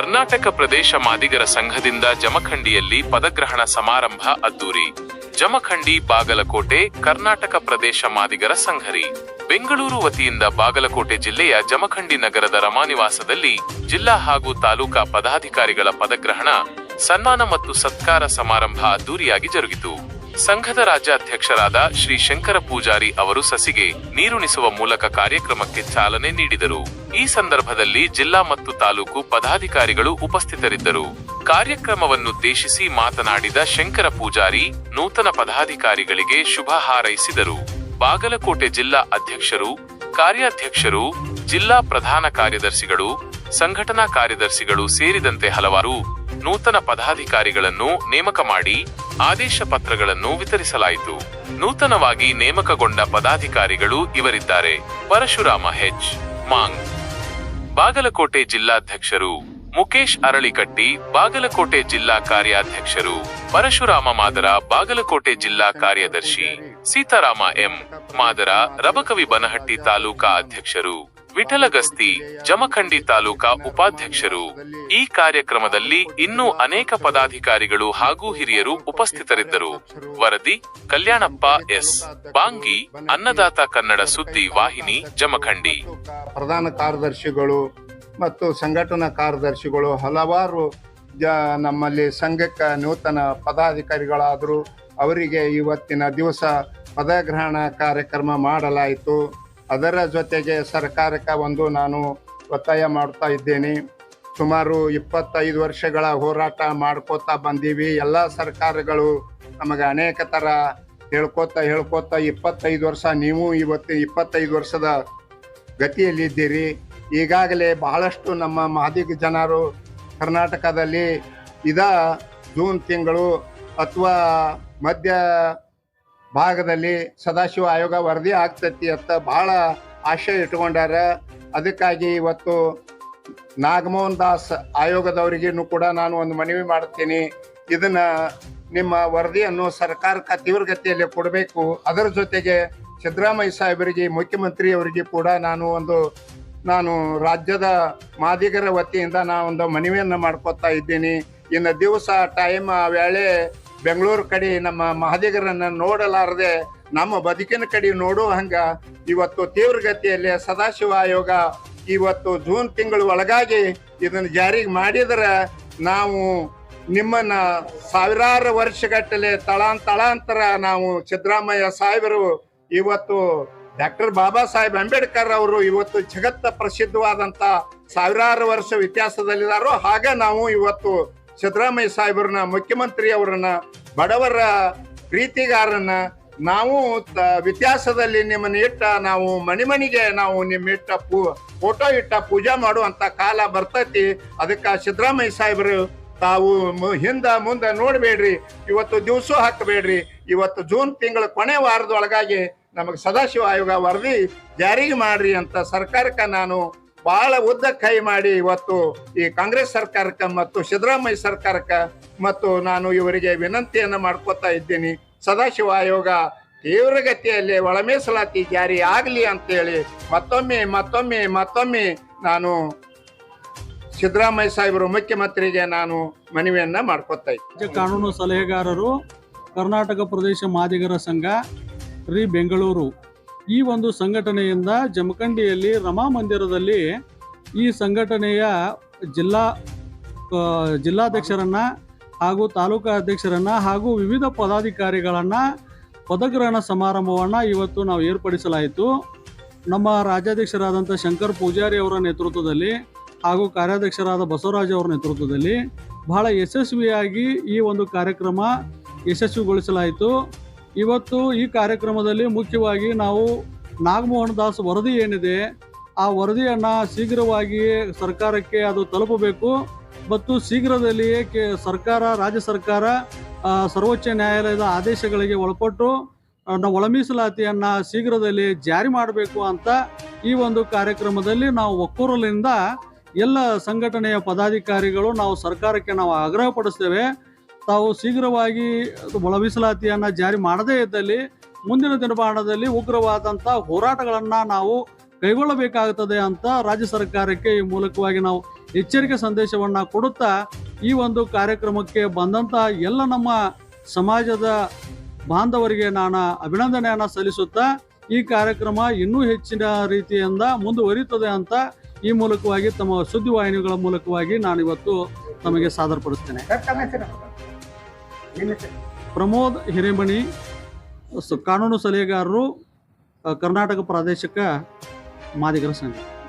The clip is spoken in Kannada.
ಕರ್ನಾಟಕ ಪ್ರದೇಶ ಮಾದಿಗರ ಸಂಘದಿಂದ ಜಮಖಂಡಿಯಲ್ಲಿ ಪದಗ್ರಹಣ ಸಮಾರಂಭ ಅದ್ದೂರಿ. ಜಮಖಂಡಿ ಬಾಗಲಕೋಟೆ, ಕರ್ನಾಟಕ ಪ್ರದೇಶ ಮಾದಿಗರ ಸಂಘರಿ. ಬೆಂಗಳೂರು ವತಿಯಿಂದ ಬಾಗಲಕೋಟೆ ಜಿಲ್ಲೆಯ ಜಮಖಂಡಿ ನಗರದ ರಮಾನಿವಾಸದಲ್ಲಿ ಜಿಲ್ಲಾ ಹಾಗೂ ತಾಲೂಕಾ ಪದಾಧಿಕಾರಿಗಳ ಪದಗ್ರಹಣ, ಸನ್ಮಾನ ಮತ್ತು ಸತ್ಕಾರ ಸಮಾರಂಭ ಅದ್ದೂರಿಯಾಗಿ ಜರುಗಿತು. ಸಂಘದ ರಾಜ್ಯಾಧ್ಯಕ್ಷರಾದ ಶ್ರೀ ಶಂಕರ ಪೂಜಾರಿ ಅವರು ಸಸಿಗೆ ನೀರುಣಿಸುವ ಮೂಲಕ ಕಾರ್ಯಕ್ರಮಕ್ಕೆ ಚಾಲನೆ ನೀಡಿದರು. ಈ ಸಂದರ್ಭದಲ್ಲಿ ಜಿಲ್ಲಾ ಮತ್ತು ತಾಲೂಕು ಪದಾಧಿಕಾರಿಗಳು ಉಪಸ್ಥಿತರಿದ್ದರು. ಕಾರ್ಯಕ್ರಮವನ್ನುದ್ದೇಶಿಸಿ ಮಾತನಾಡಿದ ಶಂಕರ ಪೂಜಾರಿ ನೂತನ ಪದಾಧಿಕಾರಿಗಳಿಗೆ ಶುಭ ಹಾರೈಸಿದರು. ಬಾಗಲಕೋಟೆ ಜಿಲ್ಲಾ ಅಧ್ಯಕ್ಷರು, ಕಾರ್ಯಾಧ್ಯಕ್ಷರು, ಜಿಲ್ಲಾ ಪ್ರಧಾನ ಕಾರ್ಯದರ್ಶಿಗಳು, ಸಂಘಟನಾ ಕಾರ್ಯದರ್ಶಿಗಳು ಸೇರಿದಂತೆ ಹಲವಾರು ನೂತನ ಪದಾಧಿಕಾರಿಗಳನ್ನು ನೇಮಕ ಮಾಡಿ ಆದೇಶ ಪತ್ರಗಳನ್ನು ವಿತರಿಸಲಾಯಿತು. ನೂತನವಾಗಿ ನೇಮಕಗೊಂಡ ಪದಾಧಿಕಾರಿಗಳು ಇವರಿದ್ದಾರೆ. ಪರಶುರಾಮ ಹೆಚ್ ಮಾಂಗ್. ಬಾಗಲಕೋಟೆ ಜಿಲ್ಲಾಧ್ಯಕ್ಷರು ಮುಕೇಶ್ ಅರಳಿಕಟ್ಟಿ, ಬಾಗಲಕೋಟೆ ಜಿಲ್ಲಾ ಕಾರ್ಯಾಧ್ಯಕ್ಷರು ಪರಶುರಾಮ ಮಾದರ, ಬಾಗಲಕೋಟೆ ಜಿಲ್ಲಾ ಕಾರ್ಯದರ್ಶಿ ಸೀತಾರಾಮ ಎಂ. ಮಾದರ, ರಬಕವಿ ಬನಹಟ್ಟಿ ತಾಲೂಕಾ ಅಧ್ಯಕ್ಷರು ವಿಠಲಗಸ್ತಿ, ಜಮಖಂಡಿ ತಾಲೂಕಾ ಉಪಾಧ್ಯಕ್ಷರು. ಈ ಕಾರ್ಯಕ್ರಮದಲ್ಲಿ ಇನ್ನೂ ಅನೇಕ ಪದಾಧಿಕಾರಿಗಳು ಹಾಗೂ ಹಿರಿಯರು ಉಪಸ್ಥಿತರಿದ್ದರು. ವರದಿ, ಕಲ್ಯಾಣಪ್ಪ ಎಸ್. ಬಾಂಗಿ, ಅನ್ನದಾತ ಕನ್ನಡ ಸುದ್ದಿ ವಾಹಿನಿ, ಜಮಖಂಡಿ. ಪ್ರಧಾನ ಕಾರ್ಯದರ್ಶಿಗಳು ಮತ್ತು ಸಂಘಟನಾ ಕಾರ್ಯದರ್ಶಿಗಳು ಹಲವಾರು ಜ ನಮ್ಮಲ್ಲಿ ಸಂಘಕ್ಕೆ ನೂತನ ಪದಾಧಿಕಾರಿಗಳಾದರು ಅವರಿಗೆ ಇವತ್ತಿನ ದಿವಸ ಪದಗ್ರಹಣ ಕಾರ್ಯಕ್ರಮ ಮಾಡಲಾಯಿತು. ಅದರ ಜೊತೆಗೆ ಸರ್ಕಾರಕ್ಕೆ ಒಂದು ನಾನು ಒತ್ತಾಯ ಮಾಡ್ತಾ ಇದ್ದೇನೆ. ಸುಮಾರು ಇಪ್ಪತ್ತೈದು ವರ್ಷಗಳ ಹೋರಾಟ ಮಾಡ್ಕೋತಾ ಬಂದೀವಿ. ಎಲ್ಲ ಸರ್ಕಾರಗಳು ನಮಗೆ ಅನೇಕ ಥರ ಹೇಳ್ಕೋತಾ ಹೇಳ್ಕೋತಾ ಇಪ್ಪತ್ತೈದು ವರ್ಷ, ನೀವು ಇವತ್ತು ಇಪ್ಪತ್ತೈದು ವರ್ಷದ ಗತಿಯಲ್ಲಿದ್ದೀರಿ ಈಗಾಗಲೇ ಬಹಳಷ್ಟು ನಮ್ಮ ಮಾದಿಗ ಜನರು ಕರ್ನಾಟಕದಲ್ಲಿ ಇದ ಜೂನ್ ತಿಂಗಳು ಅಥವಾ ಮಧ್ಯ ಭಾಗದಲ್ಲಿ ಸದಾಶಿವ ಆಯೋಗ ವರದಿ ಆಗ್ತೈತಿ ಅಂತ ಬಹಳ ಆಶಯ ಇಟ್ಕೊಂಡಾರ ಅದಕ್ಕಾಗಿ ಇವತ್ತು ನಾಗಮೋಹನ್ ದಾಸ್ ಆಯೋಗದವರಿಗೂ ಕೂಡ ನಾನು ಒಂದು ಮನವಿ ಮಾಡ್ತೀನಿ. ಇದನ್ನ ನಿಮ್ಮ ವರದಿಯನ್ನು ಸರ್ಕಾರಕ್ಕೆ ತೀವ್ರಗತಿಯಲ್ಲಿ ಕೊಡಬೇಕು. ಅದರ ಜೊತೆಗೆ ಸಿದ್ದರಾಮಯ್ಯ ಸಾಹೇಬರಿಗೆ ಮುಖ್ಯಮಂತ್ರಿ ಅವರಿಗೆ ಕೂಡ ನಾನು ಒಂದು, ನಾನು ರಾಜ್ಯದ ಮಾದಿಗರ ವತಿಯಿಂದ ನಾನು ಒಂದು ಮನವಿಯನ್ನು ಮಾಡ್ಕೋತಾ ಇದ್ದೀನಿ. ಇನ್ನು ದಿವಸ ಟೈಮ್ ವೇಳೆ ಬೆಂಗಳೂರು ಕಡೆ ನಮ್ಮ ಮಹದಿಗರನ್ನು ನೋಡಲಾರದೆ ನಮ್ಮ ಬದುಕಿನ ಕಡೆ ನೋಡೋ ಹಂಗ ಇವತ್ತು ತೀವ್ರಗತಿಯಲ್ಲಿ ಸದಾಶಿವ ಆಯೋಗ ಇವತ್ತು ಜೂನ್ ತಿಂಗಳು ಒಳಗಾಗಿ ಇದನ್ನು ಜಾರಿಗೆ ಮಾಡಿದರೆ ನಾವು ನಿಮ್ಮನ್ನ ಸಾವಿರಾರು ವರ್ಷಗಟ್ಟಲೆ ತಳಾಂತಳಾಂತರ ನಾವು ಸಿದ್ದರಾಮಯ್ಯ ಸಾಹೇಬರು ಇವತ್ತು ಡಾಕ್ಟರ್ ಬಾಬಾ ಸಾಹೇಬ್ ಅಂಬೇಡ್ಕರ್ ಅವರು ಇವತ್ತು ಜಗತ್ತ ಪ್ರಸಿದ್ಧವಾದಂತ ಸಾವಿರಾರು ವರ್ಷ ವ್ಯತ್ಯಾಸದಲ್ಲಿದ್ದಾರೋ ಹಾಗೆ ನಾವು ಇವತ್ತು ಸಿದ್ದರಾಮಯ್ಯ ಸಾಹೇಬ್ರನ್ನ, ಮುಖ್ಯಮಂತ್ರಿ ಅವರನ್ನ, ಬಡವರ ಪ್ರೀತಿಗಾರನ್ನ ನಾವು ವ್ಯತ್ಯಾಸದಲ್ಲಿ ನಿಮ್ಮನ್ನ ಇಟ್ಟ ನಾವು ಮನೆ ನಾವು ನಿಮ್ಮ ಇಟ್ಟ ಪೂ, ಫೋಟೋ ಇಟ್ಟ ಪೂಜಾ ಮಾಡುವಂತ ಕಾಲ ಬರ್ತೈತಿ. ಅದಕ್ಕೆ ಸಿದ್ದರಾಮಯ್ಯ ಸಾಹೇಬರು ತಾವು ಹಿಂದ ಮುಂದೆ ನೋಡಬೇಡ್ರಿ. ಇವತ್ತು ದಿವಸ ಹಾಕಬೇಡ್ರಿ. ಇವತ್ತು ಜೂನ್ ತಿಂಗಳ ಕೊನೆ ವಾರದೊಳಗಾಗಿ ನಮಗೆ ಸದಾಶಿವ ಆಯೋಗ ವರದಿ ಜಾರಿಗೆ ಮಾಡ್ರಿ ಅಂತ ಸರ್ಕಾರಕ್ಕೆ ನಾನು ಬಹಳ ಉದ್ದ ಕೈ ಮಾಡಿ ಇವತ್ತು ಈ ಕಾಂಗ್ರೆಸ್ ಸರ್ಕಾರಕ್ಕೆ ಮತ್ತು ಸಿದ್ದರಾಮಯ್ಯ ಸರ್ಕಾರಕ್ಕೆ ಮತ್ತು ನಾನು ಇವರಿಗೆ ವಿನಂತಿಯನ್ನು ಮಾಡ್ಕೋತಾ ಇದ್ದೀನಿ. ಸದಾಶಿವ ಆಯೋಗ ತೀವ್ರಗತಿಯಲ್ಲಿ ಒಳ ಮೀಸಲಾತಿ ಜಾರಿ ಆಗಲಿ ಅಂತೇಳಿ ಮತ್ತೊಮ್ಮೆ ಮತ್ತೊಮ್ಮೆ ಮತ್ತೊಮ್ಮೆ ನಾನು ಸಿದ್ದರಾಮಯ್ಯ ಸಾಹೇಬರು ಮುಖ್ಯಮಂತ್ರಿಗೆ ನಾನು ಮನವಿಯನ್ನ ಮಾಡ್ಕೊತಾ ಇದ್ದೀನಿ. ಕಾನೂನು ಸಲಹೆಗಾರರು, ಕರ್ನಾಟಕ ಪ್ರದೇಶ ಮಾದಿಗರ ಸಂಘ ರೀ ಬೆಂಗಳೂರು. ಈ ಒಂದು ಸಂಘಟನೆಯಿಂದ ಜಮಖಂಡಿಯಲ್ಲಿ ರಮಾ ಮಂದಿರದಲ್ಲಿ ಈ ಸಂಘಟನೆಯ ಜಿಲ್ಲಾ ಜಿಲ್ಲಾಧ್ಯಕ್ಷರನ್ನು ಹಾಗೂ ತಾಲೂಕಾ ಅಧ್ಯಕ್ಷರನ್ನು ಹಾಗೂ ವಿವಿಧ ಪದಾಧಿಕಾರಿಗಳನ್ನು ಪದಗ್ರಹಣ ಸಮಾರಂಭವನ್ನು ಇವತ್ತು ನಾವು ಏರ್ಪಡಿಸಲಾಯಿತು. ನಮ್ಮ ರಾಜ್ಯಾಧ್ಯಕ್ಷರಾದಂಥ ಶಂಕರ್ ಪೂಜಾರಿ ಅವರ ನೇತೃತ್ವದಲ್ಲಿ ಹಾಗೂ ಕಾರ್ಯಾಧ್ಯಕ್ಷರಾದ ಬಸವರಾಜ್ ಅವರ ನೇತೃತ್ವದಲ್ಲಿ ಬಹಳ ಯಶಸ್ವಿಯಾಗಿ ಈ ಒಂದು ಕಾರ್ಯಕ್ರಮ ಯಶಸ್ವಿಗೊಳಿಸಲಾಯಿತು. ಇವತ್ತು ಈ ಕಾರ್ಯಕ್ರಮದಲ್ಲಿ ಮುಖ್ಯವಾಗಿ ನಾವು ನಾಗಮೋಹನ್ ದಾಸ್ ವರದಿ ಏನಿದೆ, ಆ ವರದಿಯನ್ನು ಶೀಘ್ರವಾಗಿ ಸರ್ಕಾರಕ್ಕೆ ಅದು ತಲುಪಬೇಕು ಮತ್ತು ಶೀಘ್ರದಲ್ಲಿಯೇ ಕೆ ಸರ್ಕಾರ, ರಾಜ್ಯ ಸರ್ಕಾರ ಸರ್ವೋಚ್ಚ ನ್ಯಾಯಾಲಯದ ಆದೇಶಗಳಿಗೆ ಒಳಪಟ್ಟು ಒಳ ಮೀಸಲಾತಿಯನ್ನು ಶೀಘ್ರದಲ್ಲಿ ಜಾರಿ ಮಾಡಬೇಕು ಅಂತ ಈ ಒಂದು ಕಾರ್ಯಕ್ರಮದಲ್ಲಿ ನಾವು ಒಕ್ಕೂರಲಿಂದ ಎಲ್ಲ ಸಂಘಟನೆಯ ಪದಾಧಿಕಾರಿಗಳು ನಾವು ಸರ್ಕಾರಕ್ಕೆ ನಾವು ಆಗ್ರಹ ಪಡಿಸ್ತೇವೆ ತಾವು ಶೀಘ್ರವಾಗಿ ಒಳ ಮೀಸಲಾತಿಯನ್ನು ಜಾರಿ ಮಾಡದೇ ಇದ್ದಲ್ಲಿ ಮುಂದಿನ ದಿನಮಾನದಲ್ಲಿ ಉಗ್ರವಾದಂಥ ಹೋರಾಟಗಳನ್ನು ನಾವು ಕೈಗೊಳ್ಳಬೇಕಾಗುತ್ತದೆ ಅಂತ ರಾಜ್ಯ ಸರ್ಕಾರಕ್ಕೆ ಈ ಮೂಲಕವಾಗಿ ನಾವು ಎಚ್ಚರಿಕೆ ಸಂದೇಶವನ್ನು ಕೊಡುತ್ತಾ ಈ ಒಂದು ಕಾರ್ಯಕ್ರಮಕ್ಕೆ ಬಂದಂತ ಎಲ್ಲ ನಮ್ಮ ಸಮಾಜದ ಬಾಂಧವರಿಗೆ ನಾನು ಅಭಿನಂದನೆಯನ್ನು ಸಲ್ಲಿಸುತ್ತಾ ಈ ಕಾರ್ಯಕ್ರಮ ಇನ್ನೂ ಹೆಚ್ಚಿನ ರೀತಿಯಿಂದ ಮುಂದುವರಿಯುತ್ತದೆ ಅಂತ ಈ ಮೂಲಕವಾಗಿ ತಮ್ಮ ಸುದ್ದಿವಾಹಿನಿಗಳ ಮೂಲಕವಾಗಿ ನಾನು ಇವತ್ತು ತಮಗೆ ಸಾದರಪಡಿಸ್ತೇನೆ. ಪ್ರಮೋದ್ ಹಿರೇಮಣಿ ಕಾನೂನು ಸಲಹೆಗಾರರು ಕರ್ನಾಟಕ ಪ್ರಾದೇಶಿಕ ಮಾದಿಗರ ಸಂಘ.